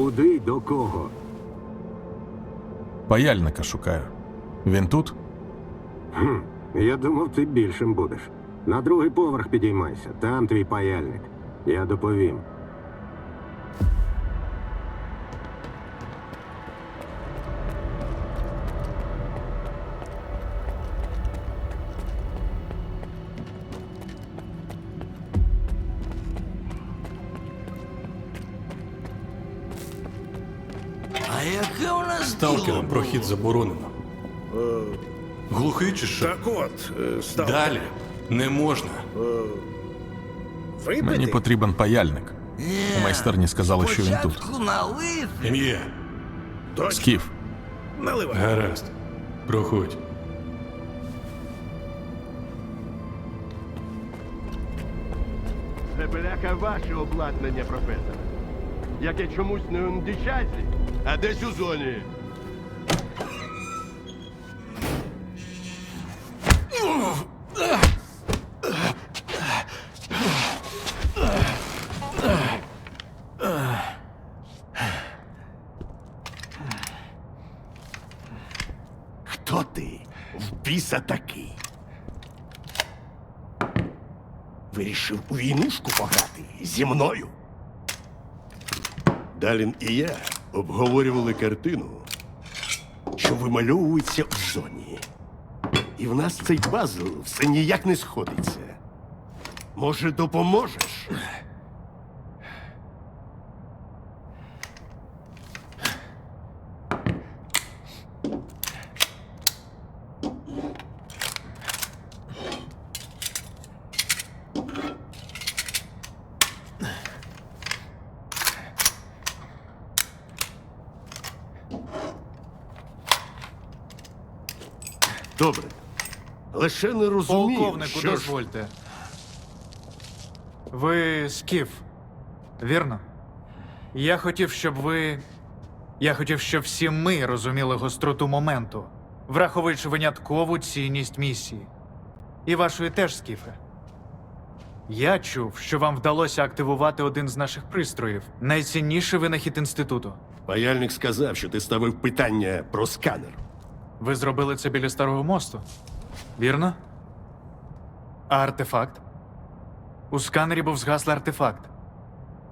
Куди до кого? Паяльника шукаю. Він тут? Хм, я думав, ти більшим будеш. На другий поверх підіймайся, там твій паяльник. Я доповім. Яке у нас Сталкерам діло прохід заборонено. Глухий чи що? Так от, е, став. Далі не можна. Випити? Мені потрібен паяльник. Є. У майстерні сказали, що він тут. Спочатку налив. Ім'я. Точно. Скіф. Наливай. Гаразд. Проходь. Це бляха ваше обладнання, професор. Яке чомусь не у дичазі, а десь у зоні. Хто ти? В біса такий? Вирішив у війнушку пограти зі мною. Далін і я Обговорювали картину, що вимальовується в зоні. І в нас цей пазл все ніяк не сходиться. Може, допоможеш? Добре. Лише не розумію, Полковнику, що ж... дозвольте. Ви скіф, вірно? Я хотів, щоб ви. Я хотів, щоб всі ми розуміли гостроту моменту, враховуючи виняткову цінність місії. І вашої теж, скіфе. Я чув, що вам вдалося активувати один з наших пристроїв найцінніший винахід інституту. Паяльник сказав, що ти ставив питання про сканер. Ви зробили це біля старого мосту. Вірно? А артефакт? У сканері був згаслий артефакт.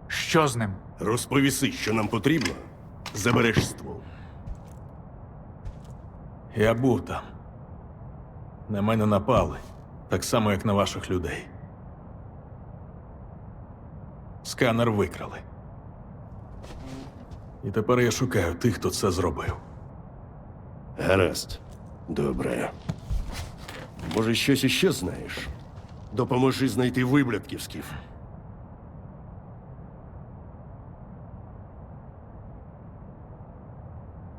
Що з ним? Розповіси, що нам потрібно, забереш ствол. Я був там. На мене напали, так само, як на ваших людей. Сканер викрали. І тепер я шукаю тих, хто це зробив. Гаразд. Добре. Може, щось іще знаєш? Допоможи знайти виблядків, Скіф.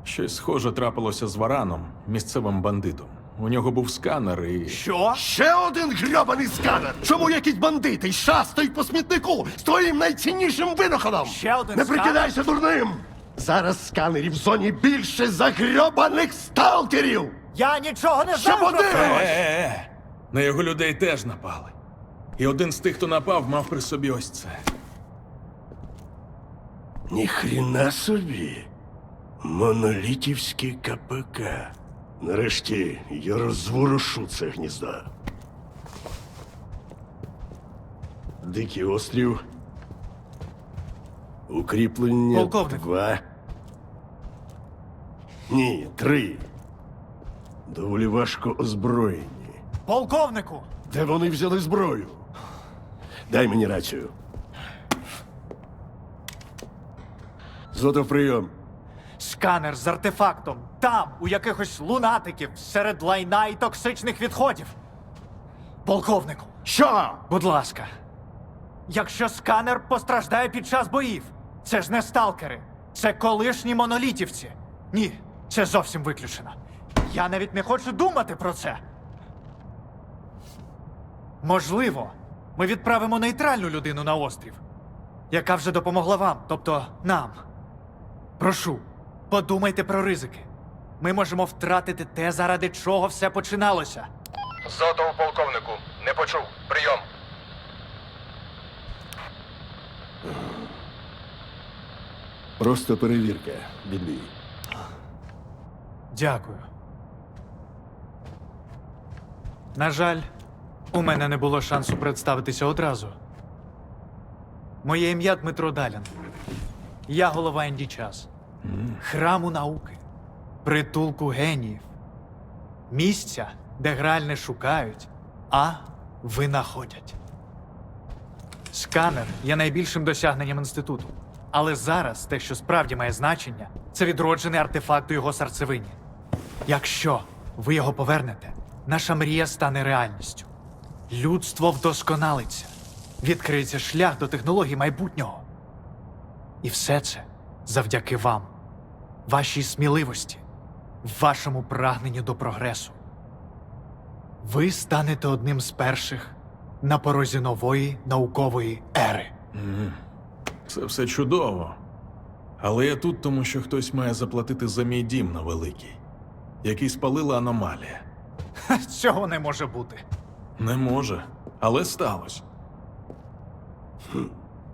Щось схоже трапилося з Вараном, місцевим бандитом. У нього був сканер і. Що? Ще один грьобаний сканер! Чому якісь бандити шастають по смітнику з твоїм найціннішим винаходом? Ще один Не сканер? прикидайся дурним! Зараз сканерів в зоні більше за грьобаних сталкерів! Я нічого не Ще подивимось! Е-е-е! На його людей теж напали. І один з тих, хто напав, мав при собі ось це. Ніхріна собі. Монолітівський КПК. Нарешті я розворушу це гніздо. Дикий острів. Укріплення. Полковнику. Два. Ні, три. Доволі важко озброєні. Полковнику! Де вони взяли зброю? Дай мені рацію. Зотов прийом. Сканер з артефактом. Там, у якихось лунатиків, серед лайна і токсичних відходів. Полковнику, Що? будь ласка. Якщо сканер постраждає під час боїв, це ж не сталкери, це колишні монолітівці. Ні, це зовсім виключено. Я навіть не хочу думати про це. Можливо, ми відправимо нейтральну людину на острів, яка вже допомогла вам, тобто нам. Прошу, подумайте про ризики. Ми можемо втратити те, заради чого все починалося. Зотов полковнику. Не почув. Прийом. Просто перевірка, Біллі. Дякую. На жаль, у мене не було шансу представитися одразу. Моє ім'я Дмитро Далін. Я голова Інді Час. Храму науки, притулку геніїв. Місця, де граль не шукають, а винаходять. Сканер є найбільшим досягненням інституту. Але зараз те, що справді має значення, це відроджений артефакт у його серцевині. Якщо ви його повернете, наша мрія стане реальністю. Людство вдосконалиться, відкриється шлях до технологій майбутнього. І все це завдяки вам, вашій сміливості, вашому прагненню до прогресу. Ви станете одним з перших на порозі нової наукової ери. Це все чудово. Але я тут, тому що хтось має заплатити за мій дім на великий, який спалила аномалія. Ха, Цього не може бути. Не може, але сталося.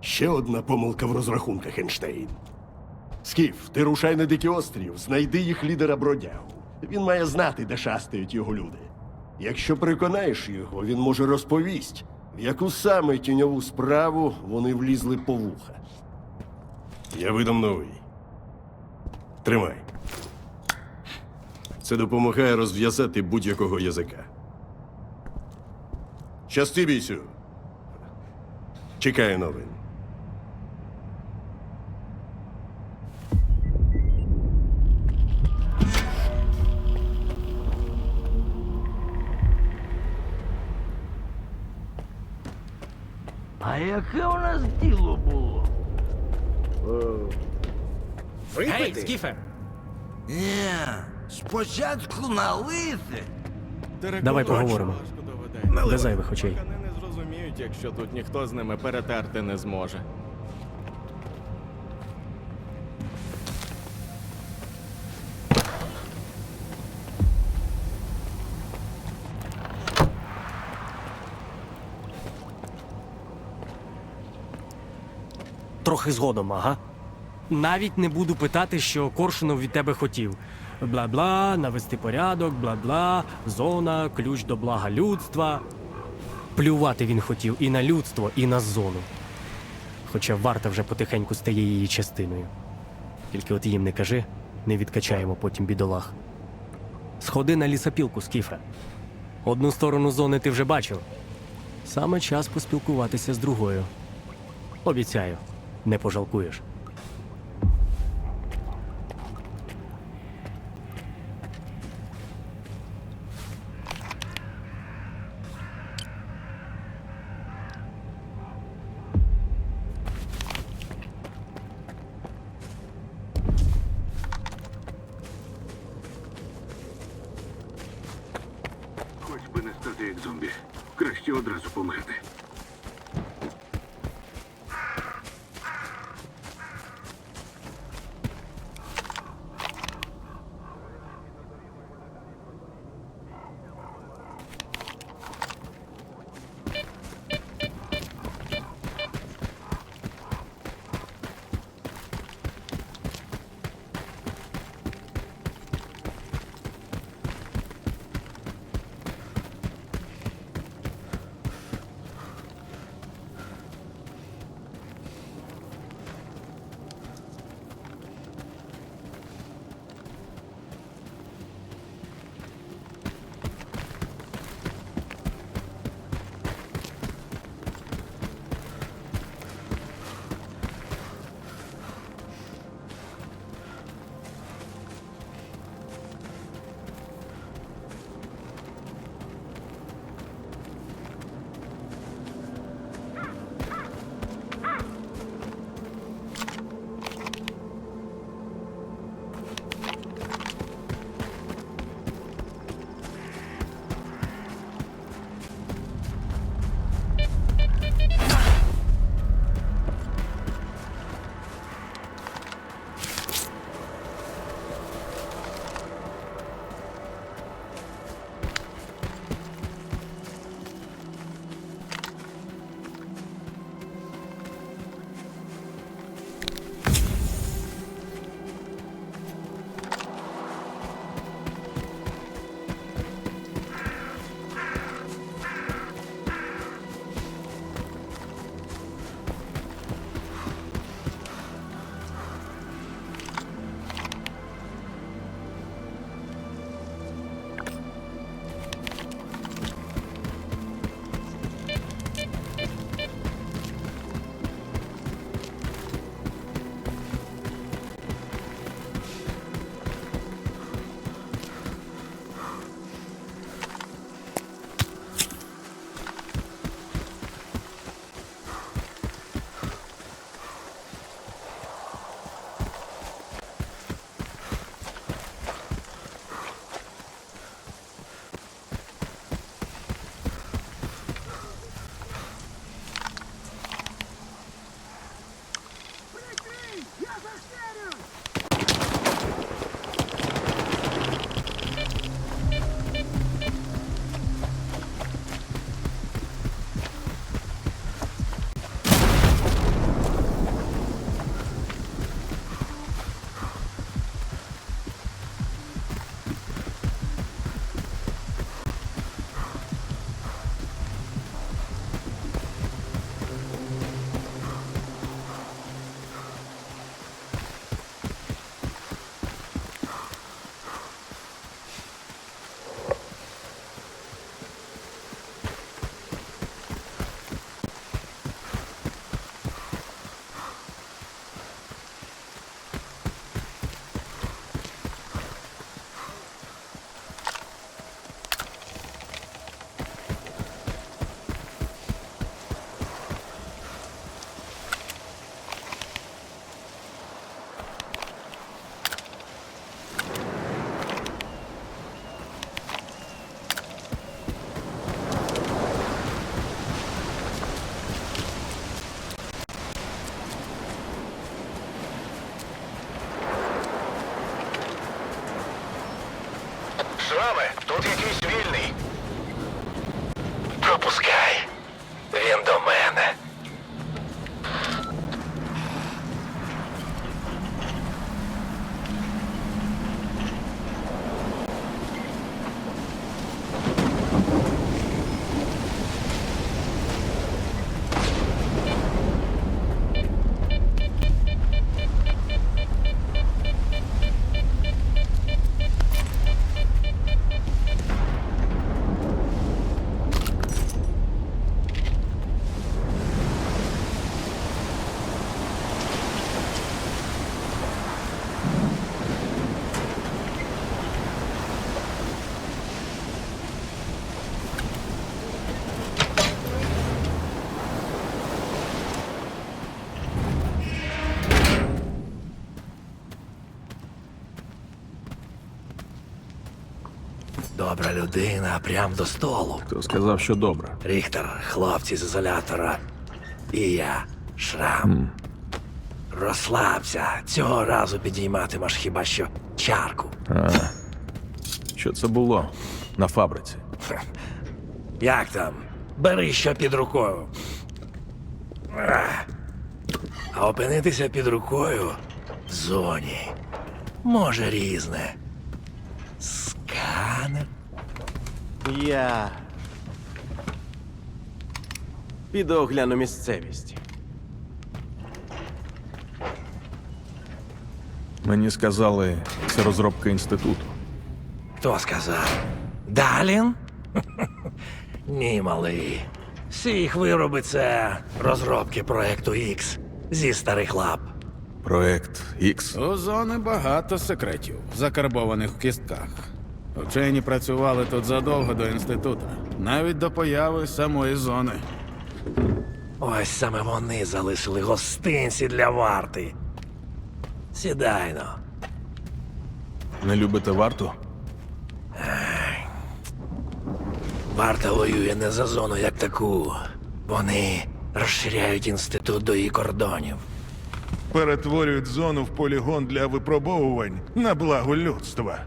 Ще одна помилка в розрахунках, Ейнштейн. Скіф, ти рушай на дикий острів, знайди їх лідера бродягу. Він має знати, де шастають його люди. Якщо переконаєш його, він може розповість, в яку саме тіньову справу вони влізли по вуха. Я видам новий. Тримай. Це допомагає розв'язати будь-якого язика. Щасти бійцю. Чекаю новин. А яке у нас діло було? Випити? Скіфе, Ні, спочатку налити. давай поговоримо. Без зайвих очей. Вони не зрозуміють, якщо тут ніхто з ними перетерти не зможе. Трохи згодом, ага. Навіть не буду питати, що Коршунов від тебе хотів. Бла-бла, навести порядок, бла-бла, зона, ключ до блага людства. Плювати він хотів і на людство, і на зону. Хоча варта вже потихеньку стає її частиною. Тільки от їм не кажи, не відкачаємо потім бідолах. Сходи на лісопілку, Скіфе. Одну сторону зони ти вже бачив. Саме час поспілкуватися з другою. Обіцяю, не пожалкуєш. Тут якийсь вільний. Пропускай. Він до мене. Добра людина, прям до столу. Хто сказав, що добре? Ріхтер, хлопці з ізолятора. І я, шрам. Розслабся. Цього разу підійматимеш хіба що чарку. А, що це було на фабриці? Як там? Бери що під рукою. А опинитися під рукою в зоні. Може різне. Сканер. Я. Піду огляну місцевість. Мені сказали, це розробка інституту. Хто сказав? Далін? Ні, малий. Всі їх вироби це розробки проекту X зі старих лап. Проект X. У зони багато секретів, закарбованих в кістках. Вчені працювали тут задовго до інституту, навіть до появи самої зони. Ось саме вони залишили гостинці для варти. Сідайно. Не любите варту? Варта воює не за зону як таку. Вони розширяють інститут до її кордонів. перетворюють зону в полігон для випробовувань на благо людства.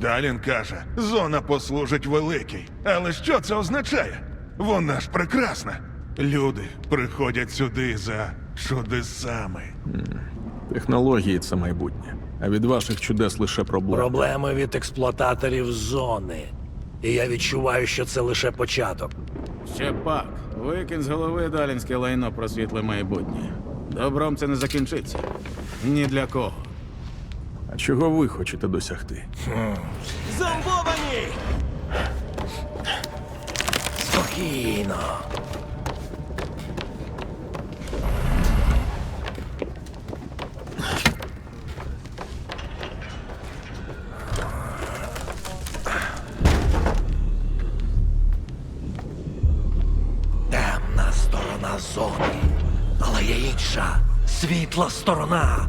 Далін каже, зона послужить великій. Але що це означає? Вона ж прекрасна. Люди приходять сюди за чудесами. Технології це майбутнє. А від ваших чудес лише проблеми. Проблеми від експлуататорів зони. І я відчуваю, що це лише початок. Ще пак, викинь з голови далінське лайно про світле майбутнє. Добром це не закінчиться. Ні для кого. Чого ви хочете досягти? Зомбовані! Спокійно. Темна сторона зони. Але є інша світла сторона.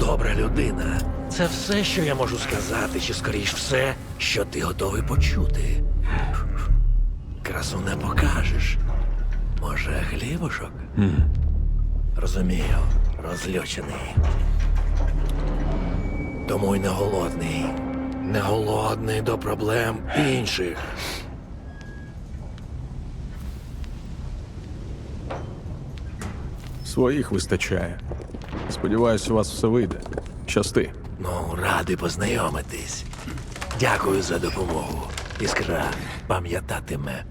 Добра людина. Це все, що я можу сказати, чи скоріш все, що ти готовий почути. Красу не покажеш. Може, хлібушок? Розумію, розлючений. Тому й не голодний. Не голодний до проблем інших. Своїх вистачає. Сподіваюсь, у вас все вийде. Щасти. Ну, радий познайомитись. Дякую за допомогу. Іскра пам'ятатиме.